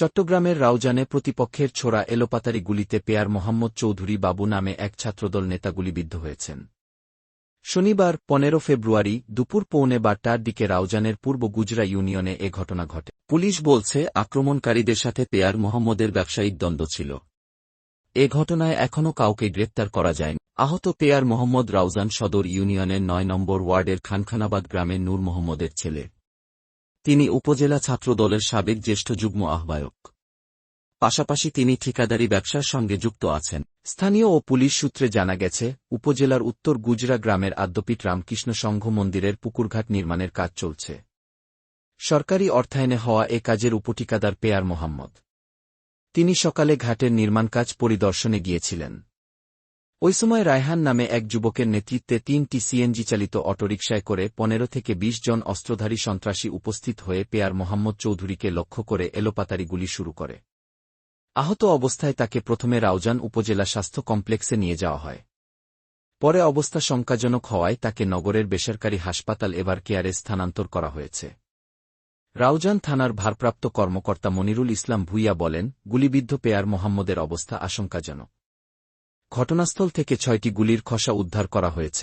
চট্টগ্রামের রাউজানে প্রতিপক্ষের ছোড়া এলোপাতারি গুলিতে পেয়ার মোহাম্মদ চৌধুরী বাবু নামে এক ছাত্রদল নেতা গুলিবিদ্ধ হয়েছেন। শনিবার, পনেরো ফেব্রুয়ারি, দুপুর পৌনে বারটার দিকে রাউজানের পূর্ব গুজরা ইউনিয়নে এ ঘটনা ঘটে। পুলিশ বলছে, আক্রমণকারীদের সাথে পেয়ার মোহাম্মদের ব্যবসায়িক দ্বন্দ্ব ছিল। এ ঘটনায় এখনও কাউকে গ্রেপ্তার করা যায়নি। আহত পেয়ার মোহাম্মদ রাউজান সদর ইউনিয়নের নয় নম্বর ওয়ার্ডের খানখানাবাদ গ্রামের নূর মোহাম্মদের ছেলে। তিনি উপজেলা ছাত্রদলের সাবেক জ্যেষ্ঠ যুগ্ম আহ্বায়ক। পাশাপাশি তিনি ঠিকাদারি ব্যবসার সঙ্গে যুক্ত আছেন। স্থানীয় ও পুলিশ সূত্রে জানা গেছে, উপজেলার উত্তর গুজরা গ্রামের আদ্যপীঠ রামকৃষ্ণ সংঘ মন্দিরের পুকুরঘাট নির্মাণের কাজ চলছে। সরকারি অর্থায়নে হওয়া এ কাজের উপঠিকাদার পেয়ার মোহাম্মদ। তিনি সকালে ঘাটের নির্মাণ কাজ পরিদর্শনে গিয়েছিলেন। ওই সময় রায়হান নামে এক যুবকের নেতৃত্বে তিনটি সিএনজি চালিত অটোরিকশায় করে পনেরো থেকে ২০ জন অস্ত্রধারী সন্ত্রাসী উপস্থিত হয়ে পেয়ার মোহাম্মদ চৌধুরীকে লক্ষ্য করে এলোপাতারি গুলি শুরু করে। আহত অবস্থায় তাকে প্রথমে রাউজান উপজেলা স্বাস্থ্য কমপ্লেক্সে নিয়ে যাওয়া হয়। পরে অবস্থা শঙ্কাজনক হওয়ায় তাকে নগরের বেসরকারি হাসপাতাল এবার কেয়ারে স্থানান্তর করা হয়েছে। রাউজান থানার ভারপ্রাপ্ত কর্মকর্তা মনিরুল ইসলাম ভুইয়া বলেন, গুলিবিদ্ধ পেয়ার মোহাম্মদের অবস্থা আশঙ্কাজনক। ঘটনাস্থল থেকে ছয়টি গুলির খসা উদ্ধার করা হয়েছে।